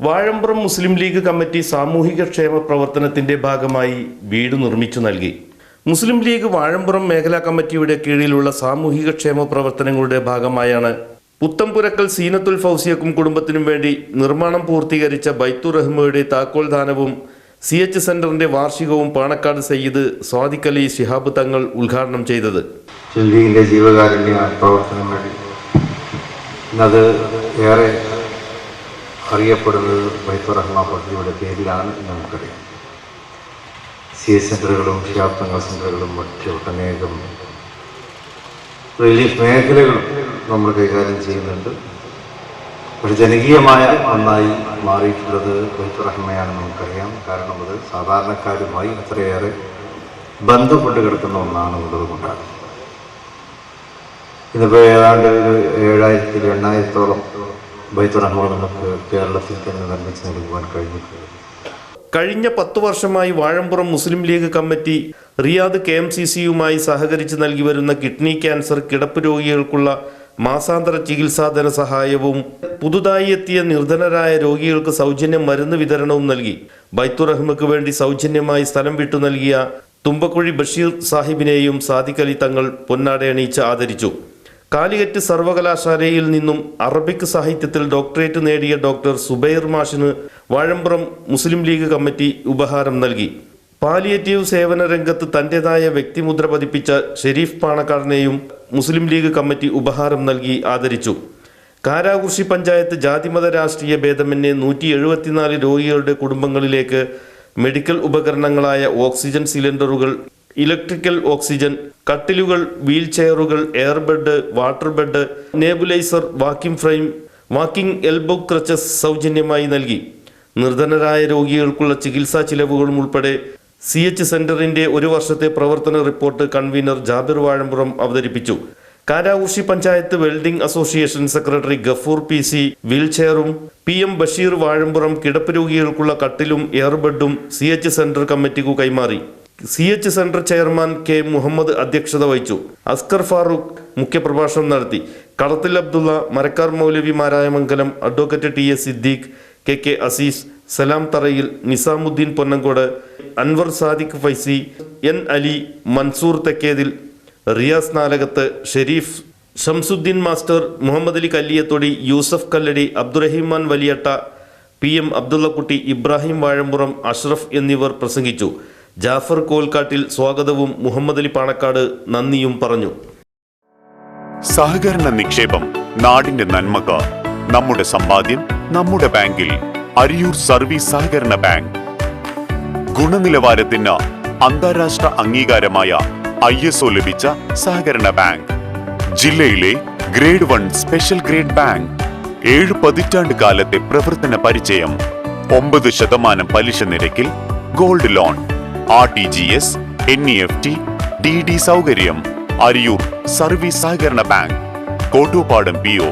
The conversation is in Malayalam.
വാഴമ്പ്രം മുസ്ലിം ലീഗ് കമ്മിറ്റി സാമൂഹിക ക്ഷേമ പ്രവർത്തനത്തിന്റെ ഭാഗമായി വീട് നിർമ്മിച്ചു നൽകി. മുസ്ലിം ലീഗ് വാഴമ്പ്രം മേഖലാ കമ്മിറ്റിയുടെ കീഴിലുള്ള സാമൂഹിക ക്ഷേമ പ്രവർത്തനങ്ങളുടെ ഭാഗമായാണ് പുത്തംപുരക്കൽ സീനത്തുൽ ഫൗസിയക്കും കുടുംബത്തിനും വേണ്ടി നിർമ്മാണം പൂർത്തീകരിച്ച ബൈത്തു റഹ്മയുടെ താക്കോൽ ദാനവും സി എച്ച് സെന്ററിന്റെ വാർഷികവും പാണക്കാട് സയ്യിദ് സ്വാദിഖ് അലി ശിഹാബ് തങ്ങൾ ഉദ്ഘാടനം ചെയ്തത്. ജീവകാരുണ്യ പ്രവർത്തനം വഴി ഇന്നത് ഏറെ അറിയപ്പെടുന്നത് ബൈത്തുർ റഹ്മ പദ്ധതിയുടെ പേരിലാണ് എന്ന് നമുക്കറിയാം. സി എസ് സെന്ററുകളും ക്ഷാപ്തങ്ങൾ സെന്ററുകളും മറ്റ് ഒട്ടനേകം റിലീഫ് മേഖലകളും നമ്മൾ കൈകാര്യം ചെയ്യുന്നുണ്ട്. ഒരു ജനകീയമായ ഒന്നായി മാറിയിട്ടുള്ളത് ബൈത്തുർ റഹ്മയാണെന്ന് നമുക്കറിയാം. കാരണം അത് സാധാരണക്കാരുമായി അത്രയേറെ ബന്ധപ്പെട്ട് കിടക്കുന്ന ഒന്നാണ് ഉള്ളത് കൊണ്ടാണ്. ഇതിപ്പോൾ ഏതാണ്ട് ഒരു ഏഴായിരത്തി എണ്ണായിരത്തോളം ബൈത്തുറഹ്മാൻ നമുക്ക് കേരളത്തിൽ തന്നെ നിർമ്മിച്ച് നൽകുവാൻ കഴിഞ്ഞിട്ടുണ്ട് കഴിഞ്ഞ പത്തു വർഷമായി Vazhampuram Muslim League committee Riyadh K M C സിയുമായി സഹകരിച്ച് നൽകി വരുന്ന കിഡ്നി ക്യാൻസർ കിടപ്പ് രോഗികൾക്കുള്ള മാസാന്തര ചികിത്സാ ധനസഹായവും പുതുതായി എത്തിയ നിർധനരായ രോഗികൾക്ക് സൗജന്യ മരുന്ന് വിതരണവും നൽകി. ബൈത്തുറഹ്മക്ക് വേണ്ടി സൗജന്യമായി സ്ഥലം വിട്ടു നൽകിയ തുമ്പക്കുഴി ബഷീർ സാഹിബിനെയും സാദിഖലി തങ്ങൾ പൊന്നാടയണീച്ച് ആദരിച്ചു. കാലിക്കറ്റ് സർവകലാശാലയിൽ നിന്നും അറബിക് സാഹിത്യത്തിൽ ഡോക്ടറേറ്റ് നേടിയ ഡോക്ടർ സുബൈർ മാഷിന് വാഴമ്പ്രം മുസ്ലിം ലീഗ് കമ്മിറ്റി ഉപഹാരം നൽകി. പാലിയേറ്റീവ് സേവന രംഗത്ത് തന്റേതായ വ്യക്തിമുദ്ര പതിപ്പിച്ച ഷെരീഫ് പാണക്കാടിനെയും മുസ്ലിം ലീഗ് കമ്മിറ്റി ഉപഹാരം നൽകി ആദരിച്ചു. കാരാകുർശി പഞ്ചായത്ത് ജാതിമത രാഷ്ട്രീയ ഭേദമന്യേ നൂറ്റി എഴുപത്തിനാല് രോഗികളുടെ കുടുംബങ്ങളിലേക്ക് മെഡിക്കൽ ഉപകരണങ്ങളായ ഓക്സിജൻ സിലിണ്ടറുകൾ ഇലക്ട്രിക്കൽ ഓക്സിജൻ കട്ടിലുകൾ wheel ചെയറുകൾ airbed water bed nebuliser walking frame walking elbow crutches സൗജന്യമായി നൽകി. നിർധനരായ രോഗികൾക്കുള്ള ചികിത്സാ ചിലവുകളും ഉൾപ്പെടെ സി എച്ച് സെന്ററിന്റെ ഒരു വർഷത്തെ പ്രവർത്തന റിപ്പോർട്ട് കൺവീനർ ജാബിർ വാഴമ്പുറം അവതരിപ്പിച്ചു. Karakurissi panchayat welding association secretary Gafoor P C വീൽചെയറും P M Basheer Vazhampuram കിടപ്പ് രോഗികൾക്കുള്ള കട്ടിലും എയർബെഡും സി എച്ച് സെന്റർ കമ്മിറ്റിക്കു കൈമാറി. C H centre chairman K Muhammad അധ്യക്ഷത വഹിച്ചു. അസ്കർ ഫാറൂഖ് മുഖ്യപ്രഭാഷണം നടത്തി. Kalathil Abdulla Marakkar Moulavi Marayamangalam advocate T S Siddique K K Azeez Salam Tharayil Nizamuddin Ponnankode Anwar Sadiq Faizy N Ali Mansoor Thekkethil Riyas Nalakath Shareef Shamsudheen master Muhammad Ali Kalliyathodi Yusuf Kalladi Abdurahiman Valiyatta P M Abdullakutty Ibrahim Vazhampuram Ashraf എന്നിവർ പ്രസംഗിച്ചു. ജാഫർ കോൽക്കാട്ടിൽ സ്വാഗതവും മുഹമ്മദ് അലി പാണക്കാട് നന്ദിയും പറഞ്ഞു. സഹകരണ നിക്ഷേപം നാടിന്റെ നന്മക്ക് നമ്മുടെ സമ്പാദ്യം നമ്മുടെ ബാങ്കിൽ അരിയൂർ സർവീസ് സഹകരണ ബാങ്ക്. ഗുണനിലവാരത്തിന് അന്താരാഷ്ട്ര അംഗീകാരമായ ഐ എസ് ഒ ലഭിച്ച സഹകരണ ബാങ്ക്. ജില്ലയിലെ grade one special grade bank. ഏഴ് പതിറ്റാണ്ട് കാലത്തെ പ്രവർത്തന പരിചയം ഒമ്പത് ശതമാനം പലിശ നിരക്കിൽ gold loan. R T G S N E F T D D സൗകര്യം അരിയൂർ സർവീസ് സഹകരണ ബാങ്ക് കോട്ടൂപ്പാടം പി ഒ.